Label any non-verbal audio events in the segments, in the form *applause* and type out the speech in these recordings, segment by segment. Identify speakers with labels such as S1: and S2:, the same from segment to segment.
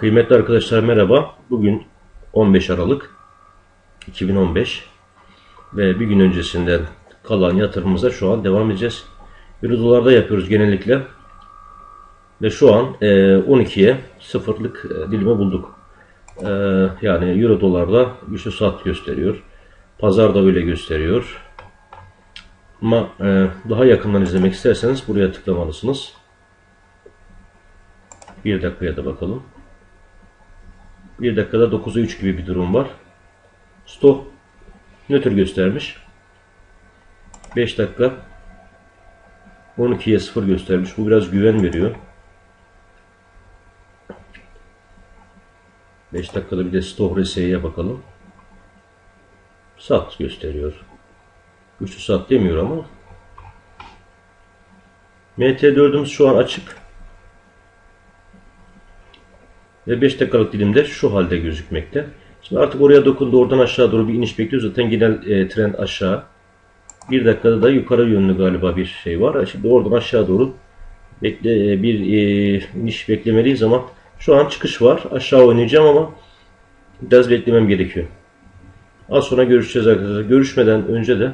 S1: Kıymetli arkadaşlar merhaba. Bugün 15 Aralık 2015 ve bir gün öncesinden kalan yatırımımıza şu an devam edeceğiz. Euro dolarda yapıyoruz genellikle. Ve şu an e, 12'ye sıfırlık e, dilimi bulduk. E, yani Euro dolarda güçlü saat gösteriyor. Pazar da öyle gösteriyor. Ama e, daha yakından izlemek isterseniz buraya tıklamalısınız. Bir dakikaya da bakalım. Bir dakikada 9'a 3 gibi bir durum var. Stop nötr göstermiş. 5 dakika 12'ye 0 göstermiş. Bu biraz güven veriyor. 5 dakikada bir de stop RSI'ye bakalım. Sat gösteriyor. Güçlü sat demiyor ama. MT4'ümüz şu an açık. Ve 5 dakikalık dilimde şu halde gözükmekte. Şimdi artık oraya dokundu. Oradan aşağı doğru bir iniş bekliyoruz. Zaten genel e, trend aşağı. Bir dakikada da yukarı yönlü galiba bir şey var. Şimdi oradan aşağı doğru bekle, e, bir e, iniş beklemeliyiz ama şu an çıkış var. Aşağı oynayacağım ama biraz beklemem gerekiyor. Az sonra görüşeceğiz arkadaşlar. Görüşmeden önce de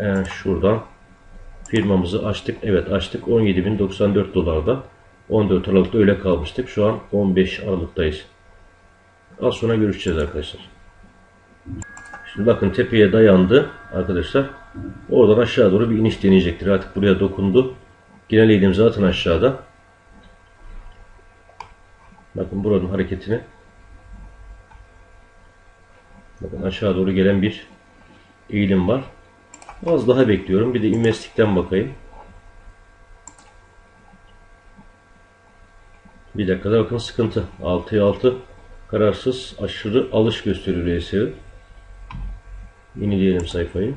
S1: e, şuradan firmamızı açtık. Evet açtık. 17.094 dolarda. 14 Aralık'ta öyle kalmıştık. Şu an 15 Aralık'tayız. Az sonra görüşeceğiz arkadaşlar. Şimdi bakın tepeye dayandı arkadaşlar. Oradan aşağı doğru bir iniş deneyecektir. Artık buraya dokundu. Genel eğilim zaten aşağıda. Bakın buranın hareketini. Bakın aşağı doğru gelen bir eğilim var. Az daha bekliyorum. Bir de investikten bakayım. Bir dakikada bakın sıkıntı. 6'ya 6 kararsız aşırı alış gösteriyor RSI. Yenileyelim sayfayı.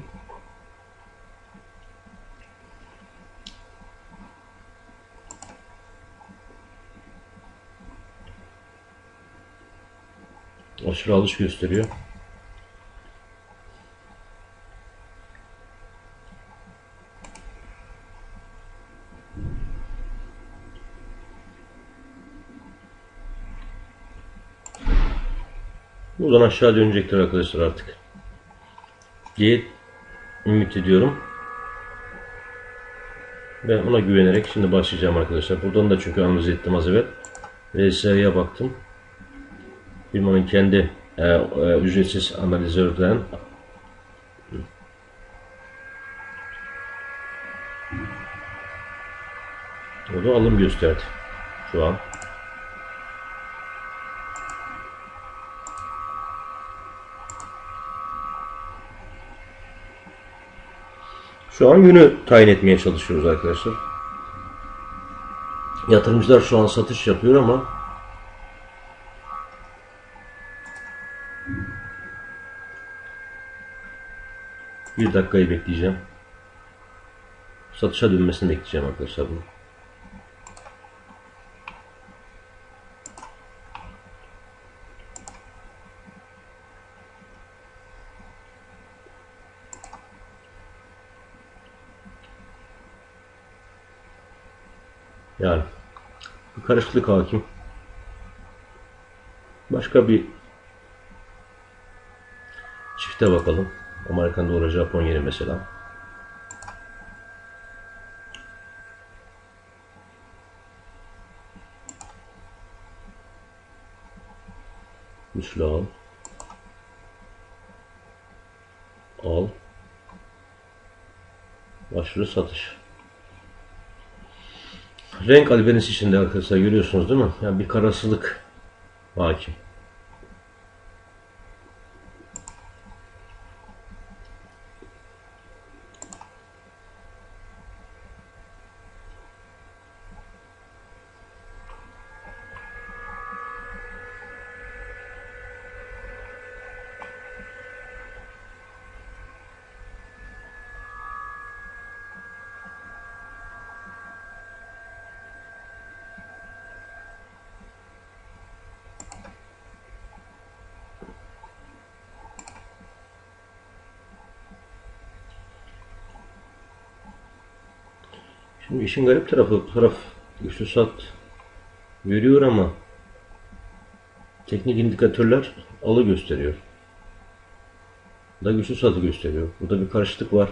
S1: Aşırı alış gösteriyor. Buradan aşağı dönecektir arkadaşlar artık. Diye ümit ediyorum. Ben ona güvenerek şimdi başlayacağım arkadaşlar. Buradan da çünkü analiz ettim az evvel. RSI'ye baktım. Firmanın kendi e, e, ücretsiz analizörden o alım gösterdi şu an. Şu an yönü tayin etmeye çalışıyoruz arkadaşlar. Yatırımcılar şu an satış yapıyor ama bir dakikayı bekleyeceğim. Satışa dönmesini bekleyeceğim arkadaşlar bunu. Yani bir karışıklık hakim. Başka bir çifte bakalım. Amerikan doları Japon yeni mesela. Güçlü al. Al. Aşırı satış. Renk albenisi içinde arkadaşlar görüyorsunuz değil mi? Yani bir karasılık hakim. Şimdi işin garip tarafı bu taraf sat veriyor ama Teknik indikatörler alı gösteriyor. Da güçlü satı gösteriyor. Burada bir karışıklık var.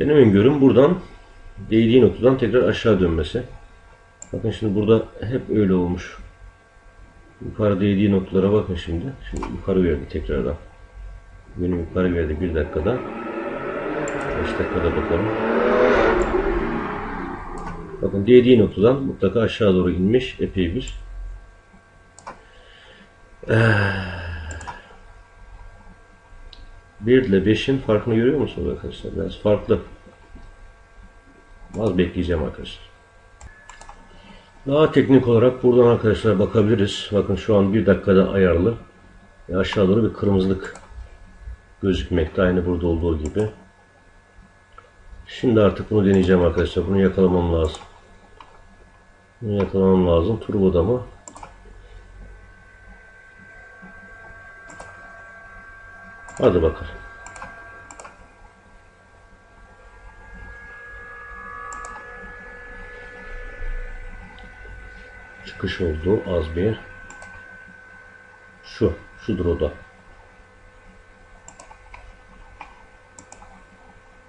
S1: Benim öngörüm buradan değdiği noktadan tekrar aşağı dönmesi. Bakın şimdi burada hep öyle olmuş. Yukarı değdiği noktalara bakın şimdi. Şimdi yukarı verdi tekrardan. Beni yukarı verdi bir dakikada. 5 dakikada bakalım. Bakın değdiği noktadan mutlaka aşağı doğru inmiş epey bir. Bir ile 5'in farkını görüyor musunuz arkadaşlar? Biraz farklı. Az bekleyeceğim arkadaşlar. Daha teknik olarak buradan arkadaşlar bakabiliriz. Bakın şu an bir dakikada ayarlı. Ve aşağı doğru bir kırmızılık gözükmekte. Aynı burada olduğu gibi. Şimdi artık bunu deneyeceğim arkadaşlar. Bunu yakalamam lazım. Bunu yakalamam lazım. Turboda mı? Hadi bakalım. Çıkış oldu az bir. Şu, şudur o da.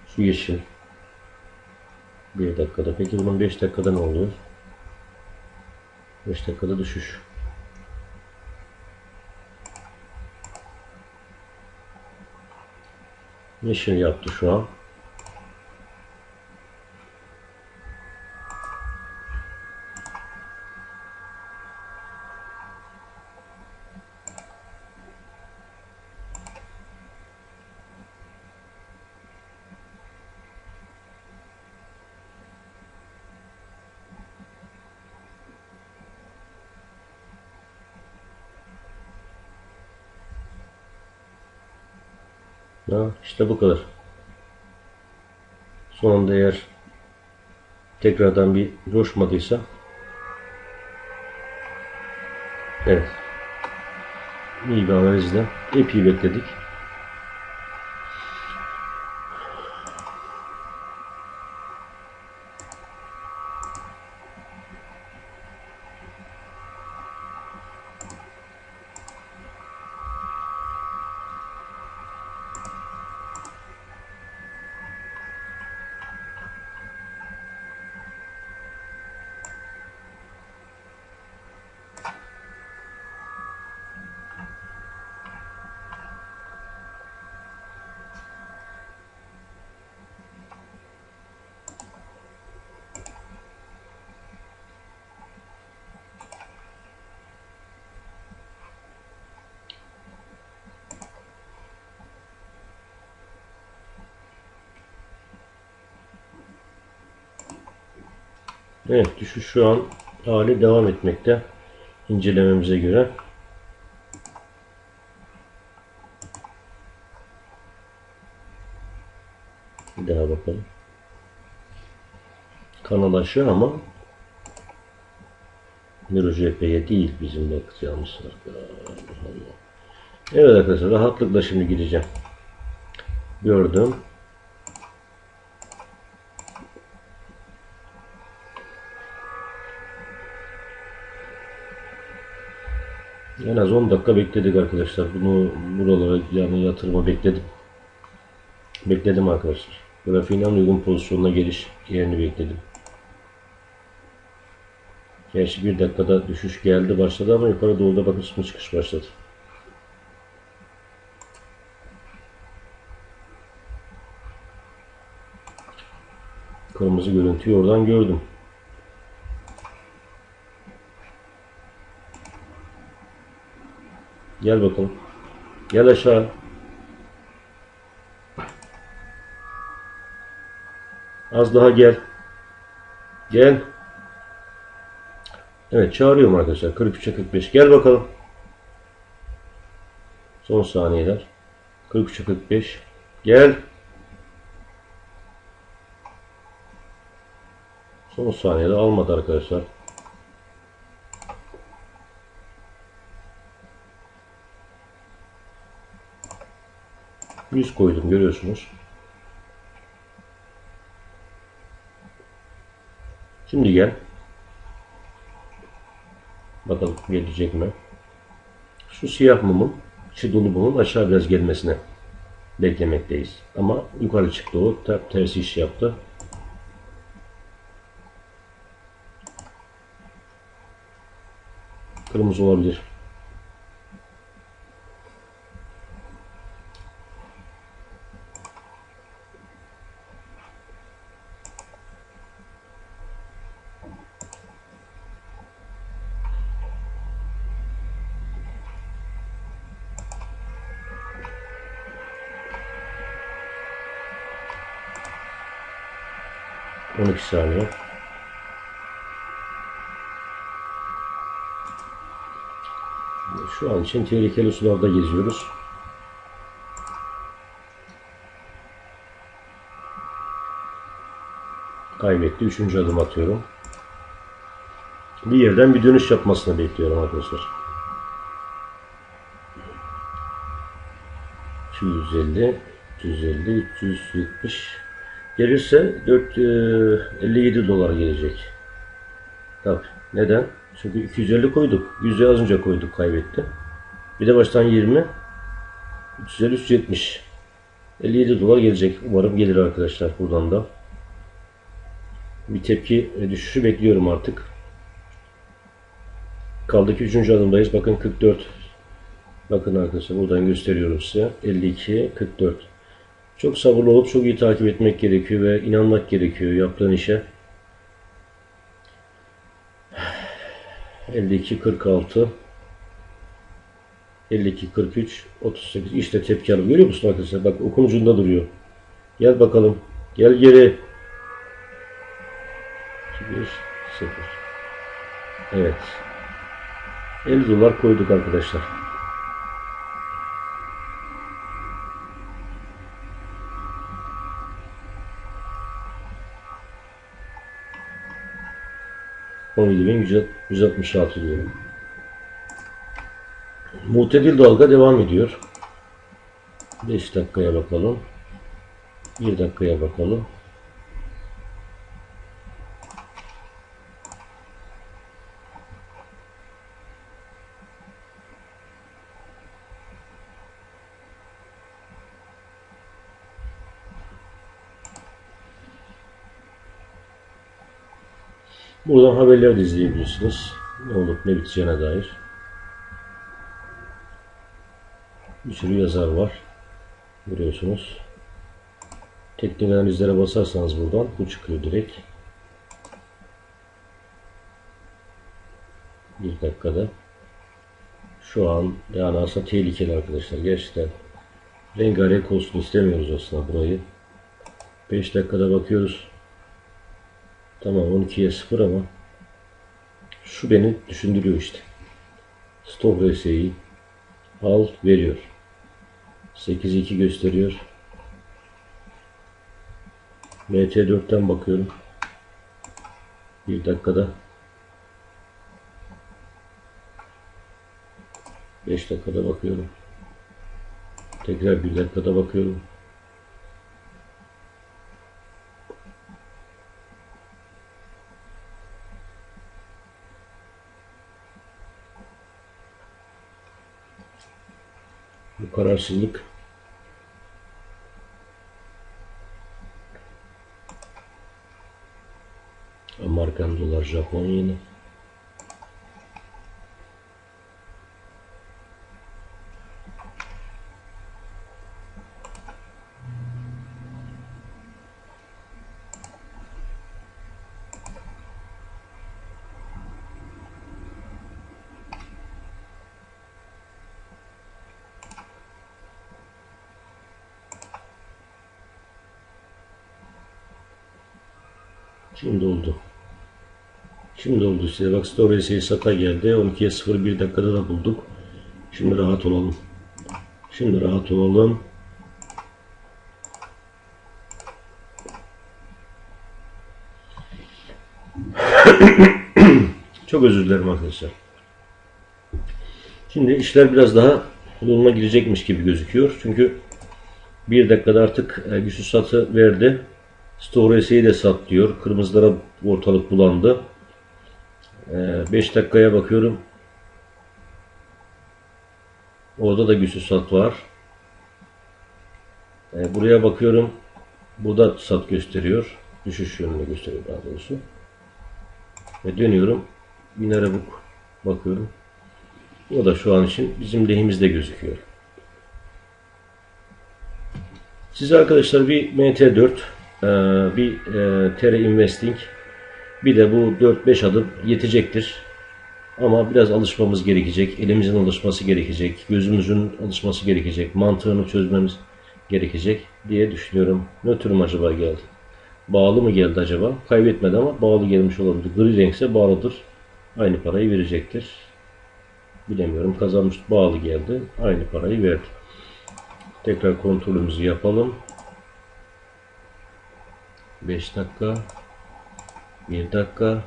S1: Şu yeşil. Bir dakikada. Peki bunun 5 dakikada ne oluyor? 5 dakikada düşüş. Yeşil yaptı şu an. Ya işte bu kadar. Sonunda eğer tekrardan bir coşmadıysa Evet. İyi bir analizle epey bekledik. Evet düşüş şu an hali devam etmekte. incelememize göre. Bir daha bakalım. Kanal aşağı ama Miro JP'ye değil bizim bakacağımız. Evet arkadaşlar rahatlıkla şimdi gideceğim. Gördüm. En az 10 dakika bekledik arkadaşlar. Bunu buralara yani yatırıma bekledim. Bekledim arkadaşlar. Grafiğin en uygun pozisyonuna geliş yerini bekledim. Gerçi bir dakikada düşüş geldi başladı ama yukarı doğuda bakın çıkış başladı. Kırmızı görüntüyü oradan gördüm. Gel bakalım. Gel aşağı. Az daha gel. Gel. Evet çağırıyorum arkadaşlar. 43'e 45. Gel bakalım. Son saniyeler. 43'e 45. Gel. Son saniyede almadı arkadaşlar. 100 koydum görüyorsunuz. Şimdi gel. Bakalım gelecek mi? Şu siyah mumun, içi dolu mumun aşağı biraz gelmesine beklemekteyiz. Ama yukarı çıktı o. Ter- tersi iş yaptı. Kırmızı olabilir. On iki saniye. Şu an için tehlikeli sularda geziyoruz. Kaybetti. Üçüncü adım atıyorum. Bir yerden bir dönüş yapmasını bekliyorum arkadaşlar. 250, 350, 370 gelirse 457 dolar gelecek. Tabii. Neden? Çünkü 250 koyduk. 100'e az önce koyduk kaybetti. Bir de baştan 20. 350 370. 57 dolar gelecek. Umarım gelir arkadaşlar buradan da. Bir tepki ve düşüşü bekliyorum artık. Kaldı ki 3. adımdayız. Bakın 44. Bakın arkadaşlar buradan gösteriyorum size. 52, 44. Çok sabırlı olup çok iyi takip etmek gerekiyor ve inanmak gerekiyor yaptığın işe. 52 46 52 43 38 işte tepki alıp görüyor musun arkadaşlar? Bak okun ucunda duruyor. Gel bakalım. Gel geri. 2 1 0 Evet. 50 dolar koyduk arkadaşlar. On yedi bin yüz altmış altı diyorum. Mutedil dalga devam ediyor. 5 dakikaya bakalım. 1 dakikaya bakalım. Buradan haberleri de izleyebilirsiniz. Ne olup ne biteceğine dair. Bir sürü yazar var. Görüyorsunuz. Teknik analizlere basarsanız buradan bu çıkıyor direkt. Bir dakikada. Şu an yani aslında tehlikeli arkadaşlar. Gerçekten rengarenk olsun istemiyoruz aslında burayı. 5 dakikada bakıyoruz. Tamam 12'ye 0 ama şu beni düşündürüyor işte. Stop RSI'yi al veriyor. 8-2 gösteriyor. MT4'ten bakıyorum. Bir dakikada. 5 dakikada bakıyorum. Tekrar bir dakikada bakıyorum. Bu kararsızlık Amerikan dolar Japon yeni. Şimdi oldu. Şimdi oldu size. Bak Storage'e sata geldi. 12'ye 0 1 dakikada da bulduk. Şimdi rahat olalım. Şimdi rahat olalım. *coughs* Çok özür dilerim arkadaşlar. Şimdi işler biraz daha yoluna girecekmiş gibi gözüküyor. Çünkü Bir dakikada artık e, güçlü satı verdi. Storage'i de sat diyor. Kırmızılara ortalık bulandı. 5 dakikaya bakıyorum. Orada da güçlü sat var. E, buraya bakıyorum. Burada sat gösteriyor. Düşüş yönünü gösteriyor daha doğrusu. Ve dönüyorum. Binare book bakıyorum. O da şu an için bizim lehimizde gözüküyor. Size arkadaşlar bir MT4, e, bir e, TR Investing, bir de bu 4-5 adım yetecektir. Ama biraz alışmamız gerekecek, elimizin alışması gerekecek, gözümüzün alışması gerekecek, mantığını çözmemiz gerekecek diye düşünüyorum. Nötrüm acaba geldi? Bağlı mı geldi acaba? Kaybetmedi ama bağlı gelmiş olabilir. Gri renkse bağlıdır. Aynı parayı verecektir. Bilemiyorum. Kazanmış bağlı geldi. Aynı parayı verdi. Tekrar kontrolümüzü yapalım. 5 dakika. 1 dakika.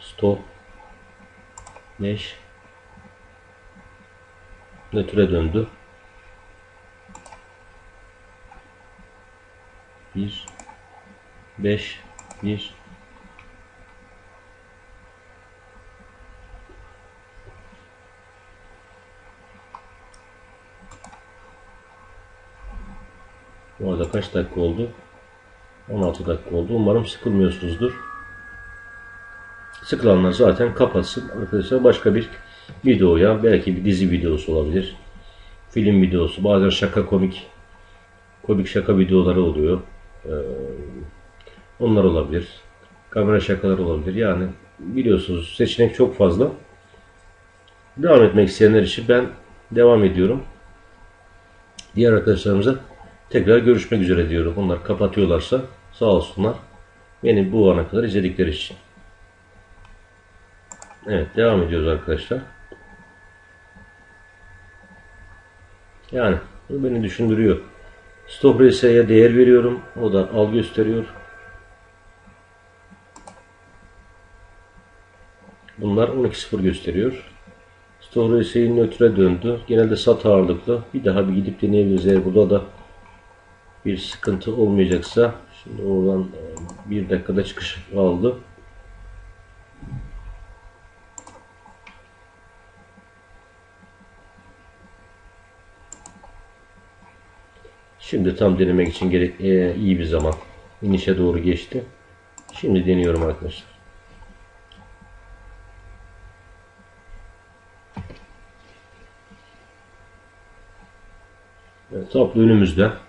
S1: Stop. 5 nötre döndü. 1 5 1 Bu arada kaç dakika oldu? 16 dakika oldu. Umarım sıkılmıyorsunuzdur. Sıkılanlar zaten kapatsın. Arkadaşlar başka bir videoya belki bir dizi videosu olabilir. Film videosu. Bazen şaka komik komik şaka videoları oluyor. Ee, onlar olabilir. Kamera şakaları olabilir. Yani biliyorsunuz seçenek çok fazla. Devam etmek isteyenler için ben devam ediyorum. Diğer arkadaşlarımıza tekrar görüşmek üzere diyorum. Onlar kapatıyorlarsa sağ olsunlar. Beni bu ana kadar izledikleri için. Evet devam ediyoruz arkadaşlar. Yani bu beni düşündürüyor. Stop RS'ye değer veriyorum. O da al gösteriyor. Bunlar 12.0 gösteriyor. Stop RS'yi nötre döndü. Genelde sat ağırlıklı. Bir daha bir gidip deneyebiliriz. Eğer burada da bir sıkıntı olmayacaksa şimdi oradan e, bir dakikada çıkış aldı. Şimdi tam denemek için gerek, e, iyi bir zaman. İnişe doğru geçti. Şimdi deniyorum arkadaşlar. Evet, tablo önümüzde.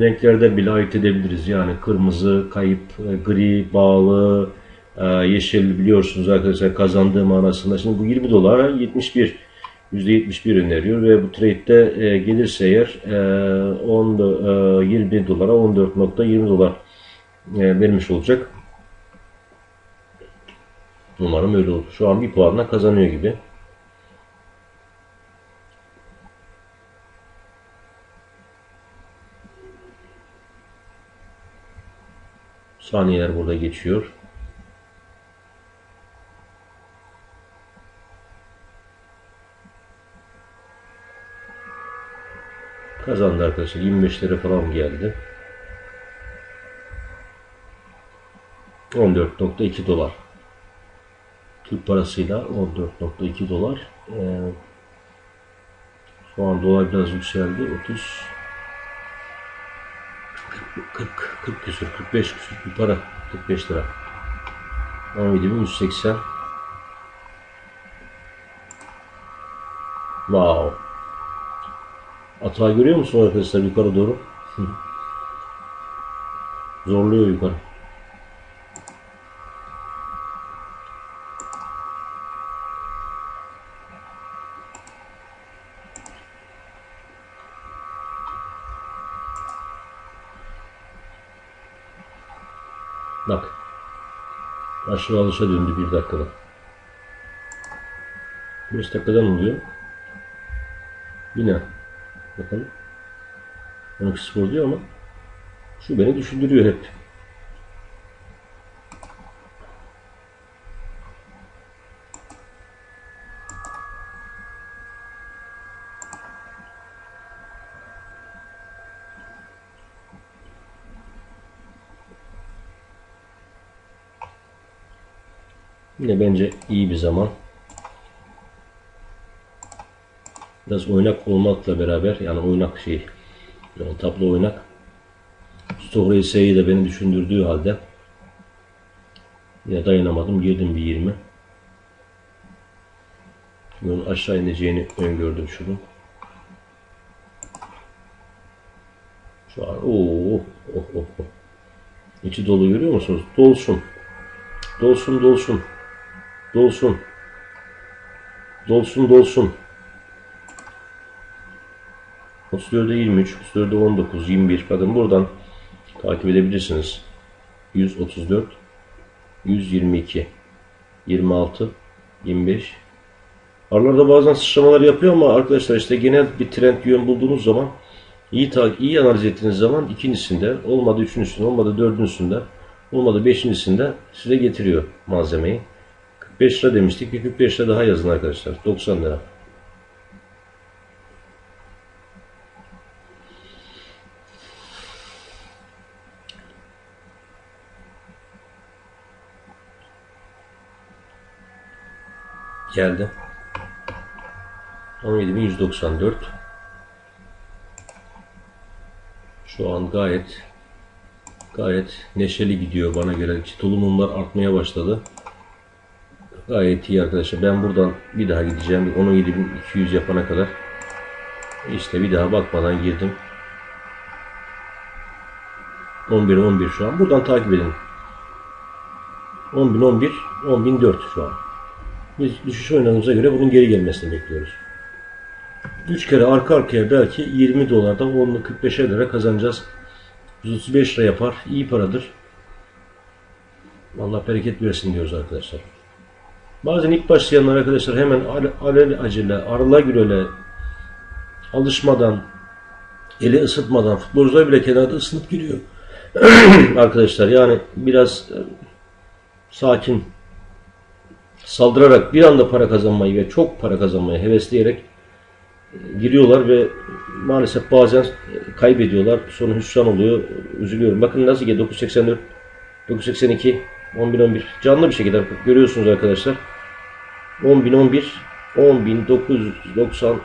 S1: Renklerde bile ayırt edebiliriz. Yani kırmızı, kayıp, e, gri, bağlı, e, yeşil biliyorsunuz arkadaşlar kazandığı manasında. Şimdi bu 20 dolara 71 %71 öneriyor ve bu trade'de e, gelirse eğer e, 10, e, 20 dolara 14.20 dolar e, vermiş olacak. Umarım öyle olur. Şu an bir puanla kazanıyor gibi. Saniyeler burada geçiyor. Kazandı arkadaşlar. 25 lira falan geldi. 14.2 dolar. Türk parasıyla 14.2 dolar. Ee, şu an dolar biraz yükseldi. 30 40 40 küsür 45 küsür bir para. 45 lira. 17.180 Wow. Atağı görüyor musun arkadaşlar yukarı doğru? Zorluyor yukarı. Bak. Aşağı alışa döndü bir dakikada. 5 dakikadan oluyor. Yine Bakalım. 12 spor diyor ama şu beni düşündürüyor hep. Yine bence iyi bir zaman. Biraz oynak olmakla beraber yani oynak şey yani tablo oynak. Story S'yi de beni düşündürdüğü halde ya dayanamadım girdim bir 20. Bunun aşağı ineceğini öngördüm şunu. Şu an ooo oh oh oh. İçi dolu görüyor musunuz? Dolsun. Dolsun dolsun. Dolsun. Dolsun dolsun. 34'e 23, 34'e 19, 21. Bakın buradan takip edebilirsiniz. 134, 122, 26, 25. Aralarda bazen sıçramalar yapıyor ama arkadaşlar işte genel bir trend yön bulduğunuz zaman iyi takip, iyi analiz ettiğiniz zaman ikincisinde, olmadı üçüncüsünde, olmadı dördüncüsünde, olmadı beşincisinde size getiriyor malzemeyi. 45 lira demiştik. Bir 45 lira daha yazın arkadaşlar. 90 lira. Geldi. 17.194 Şu an gayet gayet neşeli gidiyor bana göre. Tulumumlar artmaya başladı. Gayet iyi arkadaşlar. Ben buradan bir daha gideceğim. 17.200 yapana kadar. İşte bir daha bakmadan girdim. 11 11 şu an. Buradan takip edin. 10.000 11 10.004 şu an. Biz düşüş oynadığımıza göre bunun geri gelmesini bekliyoruz. 3 kere arka arkaya belki 20 dolardan 10'lu 45'e lira kazanacağız. 135 lira yapar. İyi paradır. Allah bereket versin diyoruz arkadaşlar. Bazen ilk başlayanlar arkadaşlar hemen alel acele, arıla gürele alışmadan, eli ısıtmadan futbolcular bile kenarda ısınıp giriyor. *clears throat* arkadaşlar yani biraz e, sakin saldırarak bir anda para kazanmayı ve çok para kazanmayı hevesleyerek e, giriyorlar ve maalesef bazen e, kaybediyorlar. Sonra hüsran oluyor. Üzülüyorum. Bakın nasıl ki 984, 982, 11 11 canlı bir şekilde görüyorsunuz arkadaşlar. 10.011, 10.990,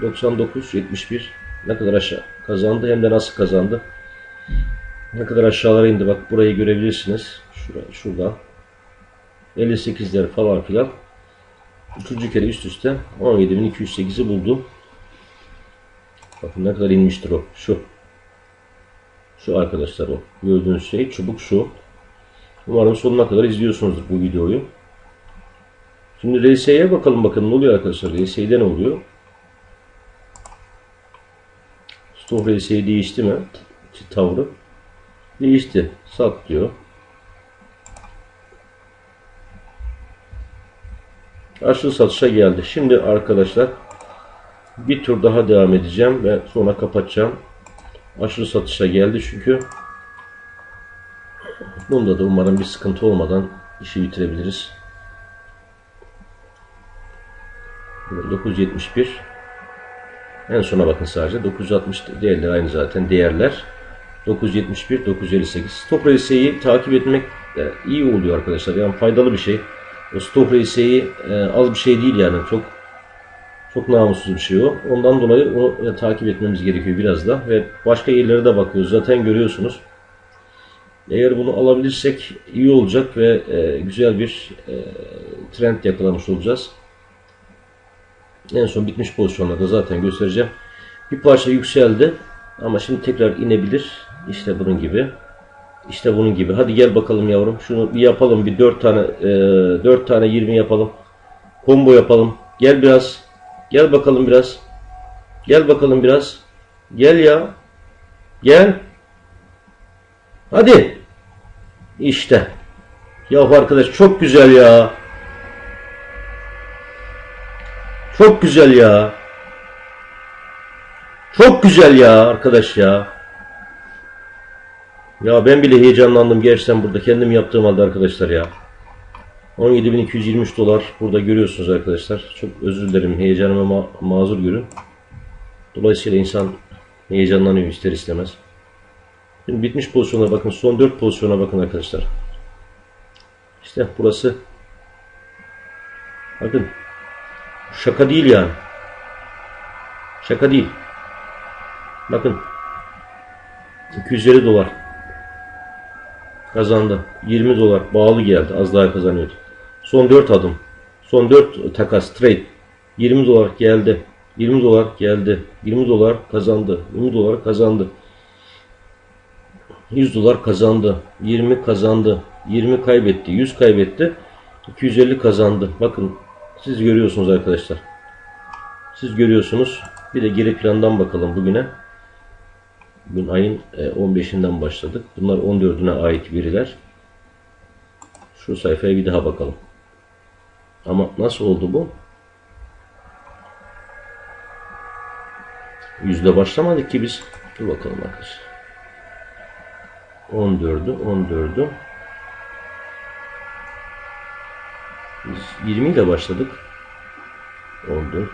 S1: 99, 71 ne kadar aşağı kazandı hem de nasıl kazandı. Ne kadar aşağılara indi bak burayı görebilirsiniz. Şurada, şurada. 58'ler falan filan. Üçüncü kere üst üste 17.208'i buldu. Bakın ne kadar inmiştir o. Şu. Şu arkadaşlar o. Gördüğünüz şey çubuk şu. Umarım sonuna kadar izliyorsunuzdur bu videoyu. Şimdi RS'ye bakalım bakalım ne oluyor arkadaşlar. RS'de ne oluyor? Stop RS değişti mi? Tavrı. Değişti. Sat diyor. Aşırı satışa geldi. Şimdi arkadaşlar bir tur daha devam edeceğim ve sonra kapatacağım. Aşırı satışa geldi çünkü bunda da umarım bir sıkıntı olmadan işi bitirebiliriz. 971 en sona bakın sadece. 960 değerler aynı zaten değerler. 971 958 stop RSI'yi takip etmek de iyi oluyor arkadaşlar. Yani faydalı bir şey. O stop RSI'yi e, az bir şey değil yani. Çok çok namussuz bir şey o. Ondan dolayı onu e, takip etmemiz gerekiyor biraz da. Ve başka yerlere de bakıyoruz. Zaten görüyorsunuz. Eğer bunu alabilirsek iyi olacak ve e, güzel bir e, trend yakalamış olacağız. En son bitmiş pozisyonlarda zaten göstereceğim. Bir parça yükseldi ama şimdi tekrar inebilir. İşte bunun gibi. İşte bunun gibi. Hadi gel bakalım yavrum. Şunu bir yapalım. Bir 4 tane e, 4 tane 20 yapalım. Combo yapalım. Gel biraz. Gel bakalım biraz. Gel bakalım biraz. Gel ya. Gel. Hadi. İşte. Yahu arkadaş çok güzel ya. Çok güzel ya. Çok güzel ya arkadaş ya. Ya ben bile heyecanlandım gerçekten burada kendim yaptığım halde arkadaşlar ya. 17.223 dolar burada görüyorsunuz arkadaşlar. Çok özür dilerim heyecanıma ma mazur görün. Dolayısıyla insan heyecanlanıyor ister istemez. Şimdi bitmiş pozisyona bakın. Son 4 pozisyona bakın arkadaşlar. İşte burası Bakın. Şaka değil yani. Şaka değil. Bakın. 250 dolar. Kazandı. 20 dolar bağlı geldi. Az daha kazanıyordu. Son 4 adım. Son 4 takas trade. 20 dolar geldi. 20 dolar geldi. 20 dolar kazandı. 20 dolar kazandı. 100 dolar kazandı. 20 kazandı. 20 kaybetti. 100 kaybetti. 250 kazandı. Bakın siz görüyorsunuz arkadaşlar. Siz görüyorsunuz. Bir de geri plandan bakalım bugüne. Bugün ayın e, 15'inden başladık. Bunlar 14'üne ait veriler. Şu sayfaya bir daha bakalım. Ama nasıl oldu bu? Yüzde başlamadık ki biz. Dur bakalım arkadaşlar. 14'ü, 14'ü. Biz 20 ile başladık. 14.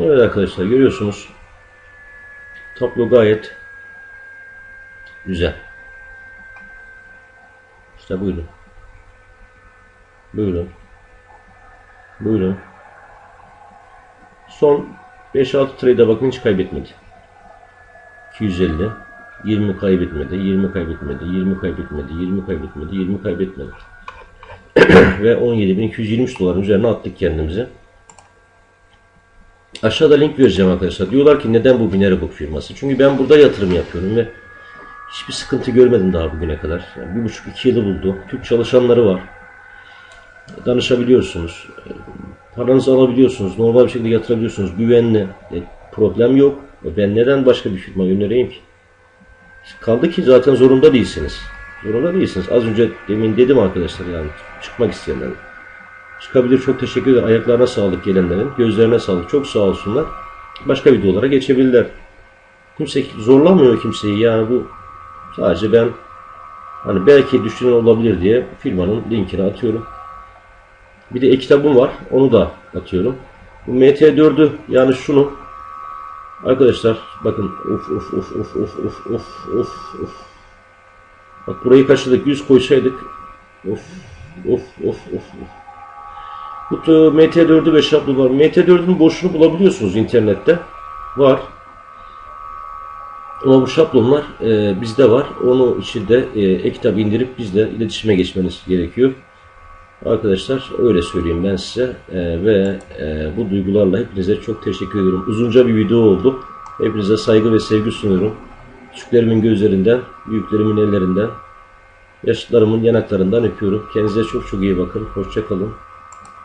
S1: Evet arkadaşlar görüyorsunuz. Tablo gayet güzel. İşte buyurun. Buyurun. Buyurun. Son 5-6 trade'e bakın hiç kaybetmedi. 250 20 kaybetmedi, 20 kaybetmedi, 20 kaybetmedi, 20 kaybetmedi, 20 kaybetmedi. *clears throat* Ve 17.223 doların üzerine attık kendimizi. Aşağıda link vereceğim arkadaşlar. Diyorlar ki neden bu Binerebook firması? Çünkü ben burada yatırım yapıyorum ve hiçbir sıkıntı görmedim daha bugüne kadar. Yani bir buçuk iki yılı buldu. Türk çalışanları var. Danışabiliyorsunuz. Paranızı alabiliyorsunuz. Normal bir şekilde yatırabiliyorsunuz. Güvenli. E, problem yok. E, Ben neden başka bir firma önereyim ki? Kaldı ki zaten zorunda değilsiniz. Zorunda değilsiniz. Az önce demin dedim arkadaşlar yani çıkmak isteyenlerin. Çıkabilir. Çok teşekkür ederim. Ayaklarına sağlık gelenlerin. Gözlerine sağlık. Çok sağ olsunlar. Başka videolara geçebilirler. Kimse zorlamıyor kimseyi. Yani bu sadece ben hani belki düşünen olabilir diye firmanın linkini atıyorum. Bir de e-kitabım var. Onu da atıyorum. Bu MT4'ü yani şunu arkadaşlar bakın uf uf uf uf uf uf uf uf uf Bak burayı kaçırdık. 100 koysaydık uf uf uf bu da MT4'ü ve şablonu var. MT4'ün boşunu bulabiliyorsunuz internette. Var. Ama bu şablonlar e, bizde var. Onu içinde e, e-kitap indirip bizle iletişime geçmeniz gerekiyor. Arkadaşlar öyle söyleyeyim ben size E, ve e, bu duygularla hepinize çok teşekkür ediyorum. Uzunca bir video oldu. Hepinize saygı ve sevgi sunuyorum. Küçüklerimin gözlerinden, büyüklerimin ellerinden, yaşlılarımın yanaklarından öpüyorum. Kendinize çok çok iyi bakın. Hoşça kalın.